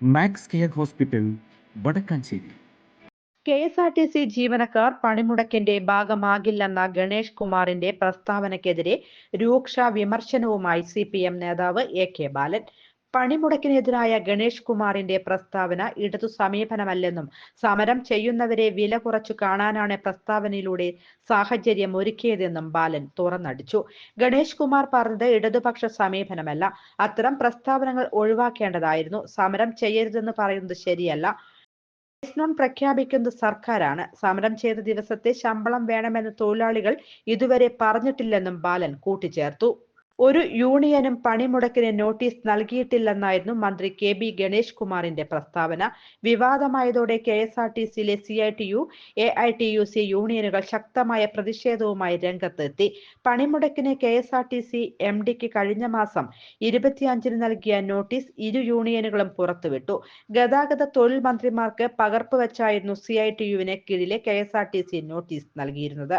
Max care hospital Vadakkanchery. K S R T C ജീവനക്കാർ പണിമുടക്കിന്റെ ഭാഗമാകില്ലെന്ന ഗണേഷ് കുമാറിന്റെ പ്രസ്താവനയ്ക്കെതിരെ രൂക്ഷ വിമർശനവുമായി സി പി എം നേതാവ് എ കെ ബാലൻ. പണിമുടക്കിനെതിരായ ഗണേഷ് കുമാറിന്റെ പ്രസ്താവന ഇടതു സമീപനമല്ലെന്നും സമരം ചെയ്യുന്നവരെ വില കുറച്ചു കാണാനാണ് പ്രസ്താവനയിലൂടെ സാഹചര്യം ഒരുക്കിയതെന്നും ബാലൻ തുറന്നടിച്ചു. ഗണേഷ് കുമാർ പറഞ്ഞത് ഇടതുപക്ഷ സമീപനമല്ല. അത്തരം പ്രസ്താവനകൾ ഒഴിവാക്കേണ്ടതായിരുന്നു. സമരം ചെയ്യരുതെന്ന് പറയുന്നത് ശരിയല്ല. നോൺ പ്രഖ്യാപിക്കുന്നത് സർക്കാരാണ്. സമരം ചെയ്ത ദിവസത്തെ ശമ്പളം വേണമെന്ന് തൊഴിലാളികൾ ഇതുവരെ പറഞ്ഞിട്ടില്ലെന്നും ബാലൻ കൂട്ടിച്ചേർത്തു. ഒരു യൂണിയനും പണിമുടക്കിന് നോട്ടീസ് നൽകിയിട്ടില്ലെന്നായിരുന്നു മന്ത്രി കെ ബി ഗണേഷ് കുമാറിന്റെ പ്രസ്താവന. വിവാദമായതോടെ കെ എസ് ആർ ടി സിയിലെ C I T U A I T U C യൂണിയനുകൾ ശക്തമായ പ്രതിഷേധവുമായി രംഗത്തെത്തി. പണിമുടക്കിന് K S R T C M ഡിക്ക് കഴിഞ്ഞ മാസം ഇരുപത്തിയഞ്ചിന് നൽകിയ നോട്ടീസ് ഇരു യൂണിയനുകളും പുറത്തുവിട്ടു. ഗതാഗത തൊഴിൽ മന്ത്രിമാർക്ക് പകർപ്പ് വെച്ചായിരുന്നു സി ഐ ടി യുവിന് കീഴിലെ K S R T C notice നൽകിയിരുന്നത്.